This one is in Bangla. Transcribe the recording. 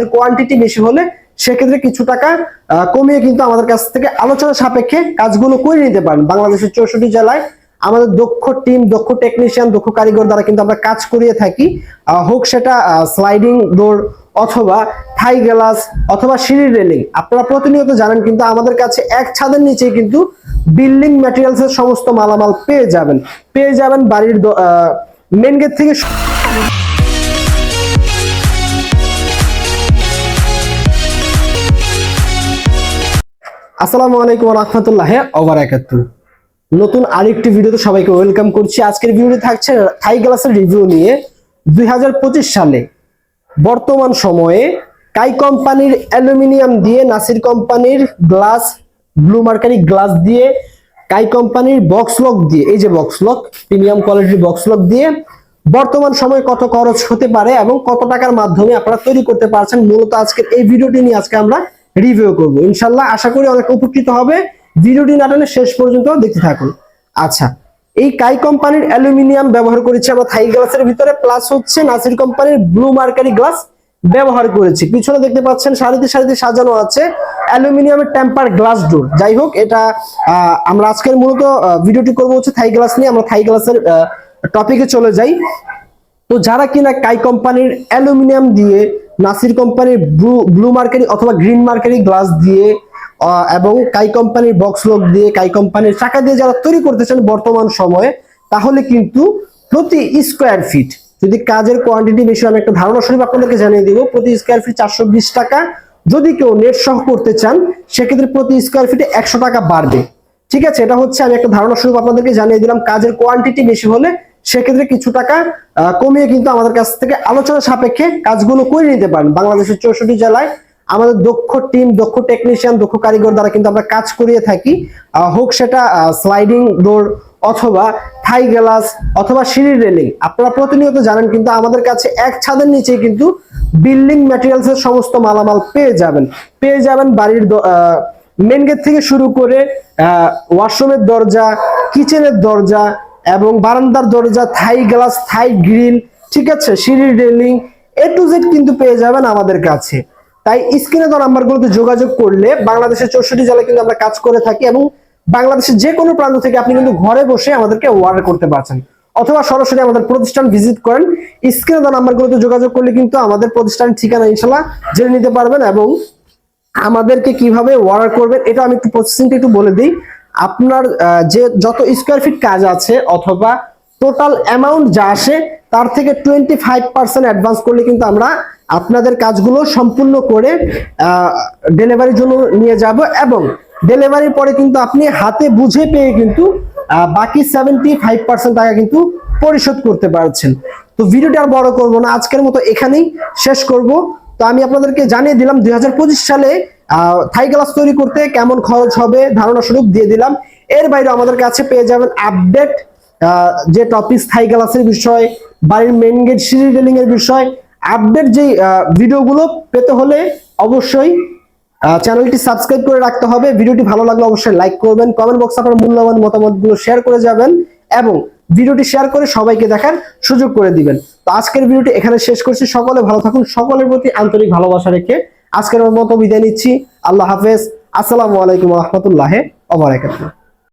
কাজের কোয়ান্টিটি বেশি হলে সেক্ষেত্রে কিছু টাকা কমিয়ে কিন্তু আমাদের কাছ থেকে আলোচনা সাপেক্ষে কাজগুলো করে নিতে পারেন। বাংলাদেশের চৌষট্টি জেলায় আমাদের দক্ষ টিম দক্ষ টেকনিশিয়ান দক্ষ কারিগর দ্বারা কিন্তু আমরা কাজ করিয়ে থাকি। হোক সেটা স্লাইডিং ডোর অথবা থাই গ্লাস অথবা সিঁড়ি রেলিং আপনারা প্রতিনিয়ত জানেন কিন্তু আমাদের কাছে এক ছাদের নিচে কিন্তু বিল্ডিং ম্যাটেরিয়ালস এর সমস্ত মালামাল পেয়ে যাবেন। পেয়ে যাবেন বাড়ির মেন গেট থেকে আসসালামু আলাইকুম রহমতুল্লাহ ওবারাকাতু নতুন আরেকটি ভিডিওতে সবাইকে ওয়েলকাম করছি। আজকের ভিডিওটি থাকছে থাই গ্লাসের রিভিউ নিয়ে দু হাজার পঁচিশ সালে। বর্তমান সময়ে কাই কোম্পানির অ্যালুমিনিয়াম দিয়ে, নাসির কোম্পানির গ্লাস, ব্লু মার্কারি গ্লাস দিয়ে, কাই কোম্পানির বক্স লক দিয়ে, এই যে বক্স লক, প্রিমিয়াম কোয়ালিটির বক্স লক দিয়ে বর্তমান সময়ে কত খরচ হতে পারে এবং কত টাকার মাধ্যমে আপনারা তৈরি করতে পারছেন, মূলত আজকের এই ভিডিওটি নিয়ে আজকে আমরা রিভিউ করব। ইনশাল্লাহ আশা করি অনেক উপকৃত হবে। ভিডিওটি না টানে শেষ পর্যন্ত দেখতে থাকুন। আচ্ছা এই কাই কোম্পানির অ্যালুমিনিয়াম ব্যবহার করেছি আমরা থাই গ্লাসের ভিতরে প্লাস হচ্ছে নাসির কোম্পানির ব্লু মার্কারি গ্লাস ব্যবহার করেছি। পিছনে দেখতে পাচ্ছেন সারিতে সারিতে সাজানো আছে অ্যালুমিনিয়ামের টেম্পার গ্লাস ডোর যাই হোক, এটা আমরা আজকের মূলত ভিডিওটি করব হচ্ছে থাই গ্লাস নিয়ে। আমরা থাই গ্লাসের টপিকে চলে যাই। তো যারা কিনা কাই কোম্পানির অ্যালুমিনিয়াম দিয়ে নাসির কোম্পানির ব্লু ব্লু মার্কারি অথবা গ্রিন মার্কারি গ্লাস দিয়ে এবং কাই কোম্পানির বক্স লোক দিয়ে, কাই কোম্পানির চাকা দিয়ে যারা তৈরি করতে চান বর্তমান সময়ে, তাহলে কিন্তু প্রতি স্কোয়ার ফিট যদি কাজের কোয়ান্টিটি বেশি আমি একটা ধারণা স্বরূপ আপনাদেরকে জানিয়ে দিব, প্রতি স্কোয়ার ফিট চারশো বিশ টাকা। যদি কেউ নেট সহ করতে চান, সেক্ষেত্রে প্রতি স্কোয়ার ফিটে একশো টাকা বাড়বে। ঠিক আছে, এটা হচ্ছে আমি একটা ধারণা স্বরূপ আপনাদেরকে জানিয়ে দিলাম, কাজের কোয়ান্টিটি বেশি হলে সেক্ষেত্রে কিছু টাকা কমিয়ে কিন্তু আমাদের কাছ থেকে আলোচনা সাপেক্ষে কাজগুলো করে নিতে পারেন। বাংলাদেশের চৌষট্টি জেলায় আমাদের দক্ষ টিম দক্ষ টেকনিশিয়ান দক্ষ কারিগর দ্বারা কিন্তু আমরা কাজ করিয়ে থাকি। হোক সেটা স্লাইডিং ডোর অথবা থাই গ্লাস অথবা সিঁড়ি রেলিং আপনারা প্রতিনিয়ত জানেন কিন্তু আমাদের কাছে এক ছাদের নিচে কিন্তু বিল্ডিং ম্যাটেরিয়ালস এর সমস্ত মালামাল পেয়ে যাবেন। পেয়ে যাবেন বাড়ির মেন গেট থেকে শুরু করে ওয়াশরুমের দরজা কিচেনের দরজা এবং বারান্দার দরজা, থাই গ্লাস, থাই গ্রিল, ঠিক আছে? সিঁড়ির রেলিং, এ টু জেড কিন্তু পেয়ে যাবেন আমাদের কাছে। তাই স্ক্রিনে তো নাম্বারগুলোতে যোগাযোগ করলে বাংলাদেশের চৌষট্টি জেলায় কিন্তু আমরা কাজ করে থাকি এবং বাংলাদেশের যে কোনো প্রান্ত থেকে আপনি কিন্তু ঘরে বসে আমাদেরকে অর্ডার করতে পারছেন। অথবা সরাসরি আমাদের প্রতিষ্ঠান ভিজিট করেন। স্ক্রিনে দেওয়া নাম্বারগুলোতে যোগাযোগ করলে কিন্তু আমাদের প্রতিষ্ঠানের ঠিকানা ইনশাল্লাহ জেনে নিতে পারবেন এবং আমাদেরকে কীভাবে অর্ডার করবেন, এটা আমি একটু প্রসেসিংটা একটু বলে দিই। আপনার যে যত স্কোয়ার ফিট কাজ আছে অথবা টোটাল অ্যামাউন্ট যা আসে, তার থেকে টোয়েন্টি ফাইভ পার্সেন্ট অ্যাডভান্স করলে কিন্তু আমরা আপনাদের কাজগুলো সম্পূর্ণ করে ডেলিভারির জন্য নিয়ে যাব এবং ডেলিভারির পরে কিন্তু আপনি হাতে বুঝে পেয়ে কিন্তু বাকি সেভেন্টি ফাইভ পার্সেন্ট টাকা কিন্তু পরিশোধ করতে পারছেন। তো ভিডিওটা আর বড় করব না, আজকের মতো এখানেই শেষ করব। তো আমি আপনাদেরকে জানিয়ে দিলাম, দুই হাজার পঁচিশ সালে থাই গ্লাস তৈরি করতে কেমন খরচ হবে ধারণা স্বরূপ দিয়ে দিলাম। এর বাইরে আমাদের কাছে পেয়ে যাবেন আপডেট যে টপিক থাই গ্লাসের বিষয়, বাড়ির মেন গেট সিঁড়ি রেলিং এর বিষয়, আপডেট যে ভিডিওগুলো পেতে হলে অবশ্যই চ্যানেলটি সাবস্ক্রাইব করে রাখতে হবে। ভিডিওটি ভালো লাগলে অবশ্যই লাইক করবেন কমেন্ট বক্সে আপনার মূল্যবান মতামতগুলো শেয়ার করে যাবেন এবং ভিডিওটি শেয়ার করে সবাইকে দেখার সুযোগ করে দিবেন। তো আজকের ভিডিওটি এখানে শেষ করছি। সকলে ভালো থাকুন, সকলের প্রতি আন্তরিক ভালোবাসা রেখে আজকের মতো বিদায় নিচ্ছি। আল্লাহ হাফেজ। আসসালামু আলাইকুম রহমতুল্লাহ ওবরাকাতুহ